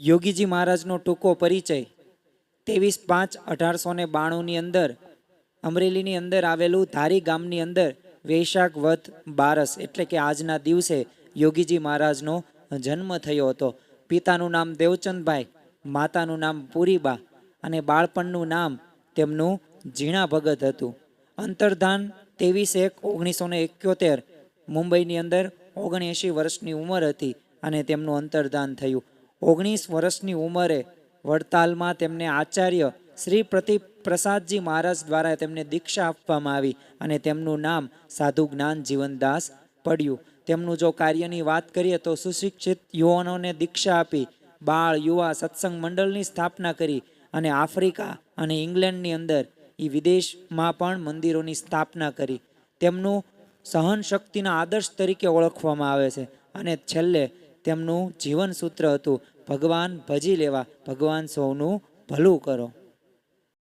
યોગીજી મહારાજનો ટૂંકો પરિચય. ત્રેવીસ પાંચ અઢારસો ને બાણુંની અંદર, અમરેલીની અંદર આવેલું ધારી ગામની અંદર વૈશાખ વધ બારસ, એટલે કે આજના દિવસે યોગીજી મહારાજનો જન્મ થયો હતો. પિતાનું નામ દેવચંદભાઈ, માતાનું નામ પુરીબા અને બાળપણનું નામ તેમનું ઝીણા ભગત હતું. અંતર્ધાન ત્રેવીસ એક ઓગણીસો ને એક્યોતેર, મુંબઈની અંદર ઓગણએંશી વર્ષની ઉંમર હતી અને તેમનું અંતર્ધાન થયું. ઓગણીસ વર્ષની ઉંમરે વડતાલમાં તેમને આચાર્ય શ્રી પ્રતિપ પ્રસાદજી મહારાજ દ્વારા તેમને દીક્ષા આપવામાં આવી અને તેમનું નામ સાધુ જ્ઞાન જીવનદાસ પડ્યું. તેમનું જો કાર્યની વાત કરીએ તો સુશિક્ષિત યુવાનોને દીક્ષા આપી, બાળ, યુવા, સત્સંગ મંડળની સ્થાપના કરી અને આફ્રિકા અને ઇંગ્લેન્ડની અંદર એ વિદેશમાં પણ મંદિરોની સ્થાપના કરી. તેમનું સહન શક્તિના આદર્શ તરીકે ઓળખવામાં આવે છે અને છેલ્લે તેમનું જીવન સૂત્ર હતું. ભગવાન ભજી લેવા ભગવાન સૌનું ભલું કરો.